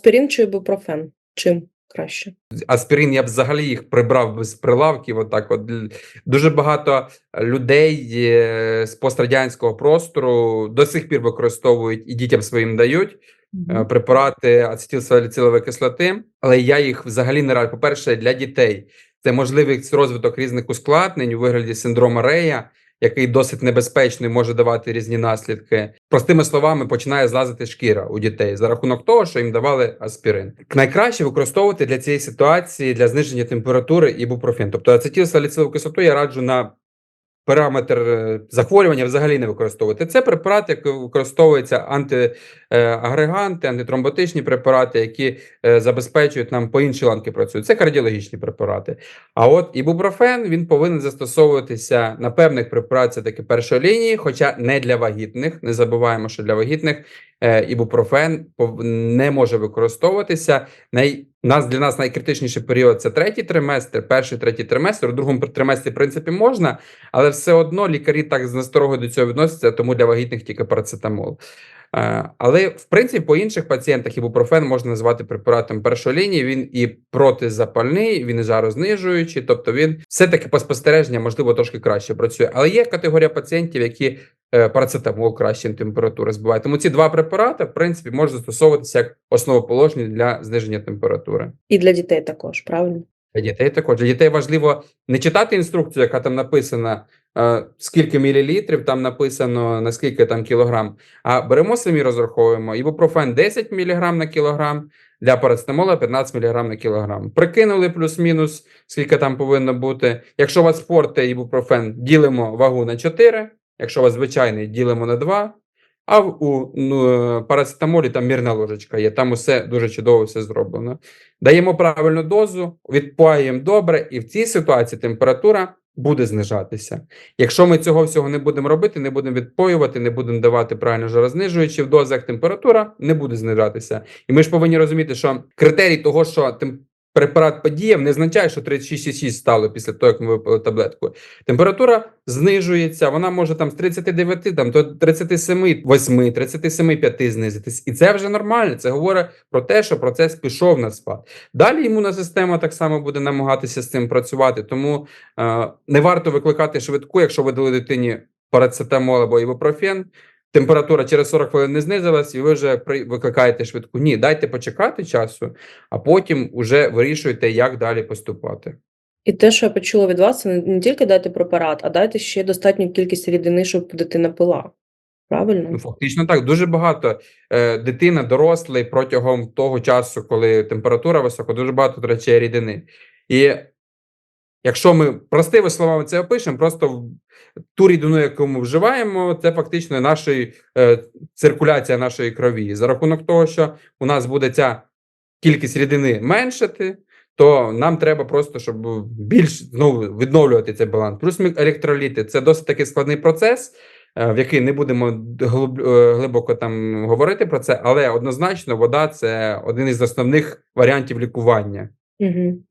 Аспірин чи ібупрофен? Чим краще? Аспірин я б взагалі їх прибрав без прилавків. Отак, от дуже багато людей е, з пострадянського простору до сих пір використовують і дітям своїм дають е, препарати ацетилсаліцилової кислоти, але я їх взагалі не раджу. По-перше, для дітей це можливий розвиток різних ускладнень у вигляді синдрому Рея, який досить небезпечний, може давати різні наслідки. Простими словами, починає злазити шкіра у дітей за рахунок того, що їм давали аспірин. Найкраще використовувати для цієї ситуації для зниження температури ібупрофен. Тобто ацетилсаліцилову кислоту я раджу на параметр е, захворювання взагалі не використовувати. Це препарат, який використовується антиагреганти, антитромботичні препарати, які е, забезпечують нам по іншій ланки працюють. Це кардіологічні препарати. А от ібупрофен він повинен застосовуватися на певних препаратах, таки першої лінії, хоча не для вагітних. Не забуваємо, що для вагітних е, ібупрофен пов- не може використовуватися. Най... Нас для нас найкритичніший період це третій триместр, перший третій триместр. У другому триместрі, в принципі, можна, але все одно лікарі так з насторогою до цього відносяться, тому для вагітних тільки парацетамол. Е, Але в принципі по інших пацієнтах ібупрофен можна назвати препаратом першої лінії. Він і протизапальний, він і жарознижуючий, тобто він все-таки по спостереження, можливо, трошки краще працює. Але є категорія пацієнтів, які е, парацетамол краще температури збивають. Тому ці два препарати, в принципі, можуть застосовуватися як основоположні для зниження температури. І для дітей також, правильно? Для дітей також. Для дітей важливо не читати інструкцію, яка там написана, е, скільки мілілітрів там написано, на скільки там кілограм. А беремо самі розраховуємо. Ібупрофен 10 мг на кілограм, для парацетамола 15 мг на кілограм. Прикинули плюс-мінус, скільки там повинно бути. Якщо у вас форте ібупрофен, ділимо вагу на 4, якщо у вас звичайний, ділимо на 2. А в- у ну, е, парацетамолі там мірна ложечка є, там усе дуже чудово все зроблено. Даємо правильну дозу, відпаюємо добре, і в цій ситуації температура буде знижатися. Якщо ми цього всього не будемо робити, не будемо відпоювати, не будемо давати правильно жарознижуючі в дозах, температура не буде знижатися. І ми ж повинні розуміти, що критерій того, що тем... препарат подіяв, не означає, що 36,6 стало після того, як ми випили таблетку. Температура знижується, вона може там з 39 там, до 37, 8, 37,5 знизитись. І це вже нормально. Це говорить про те, що процес пішов на спад. Далі імунна система так само буде намагатися з цим працювати. Тому е, не варто викликати швидку, якщо ви дали дитині парацетамол або ібупрофен, температура через 40 хвилин не знизилась, і ви вже викликаєте швидку. Ні, дайте почекати часу, а потім вже вирішуйте, як далі поступати. І те, що я почула від вас, це не, не тільки дайте препарат, а дайте ще достатню кількість рідини, щоб дитина пила. Правильно? Ну, фактично так. Дуже багато е, дитина, дорослий протягом того часу, коли температура висока, дуже багато втрачає рідини. І якщо ми простими словами це опишемо, просто ту рідину, яку ми вживаємо, це фактично нашої, е, циркуляція нашої крові. За рахунок того, що у нас буде ця кількість рідини меншати, то нам треба просто, щоб більш знову відновлювати цей баланс. Плюс електроліти це досить таки складний процес, е, в який не будемо е, глибоко там говорити про це, але однозначно вода це один із основних варіантів лікування. Угу.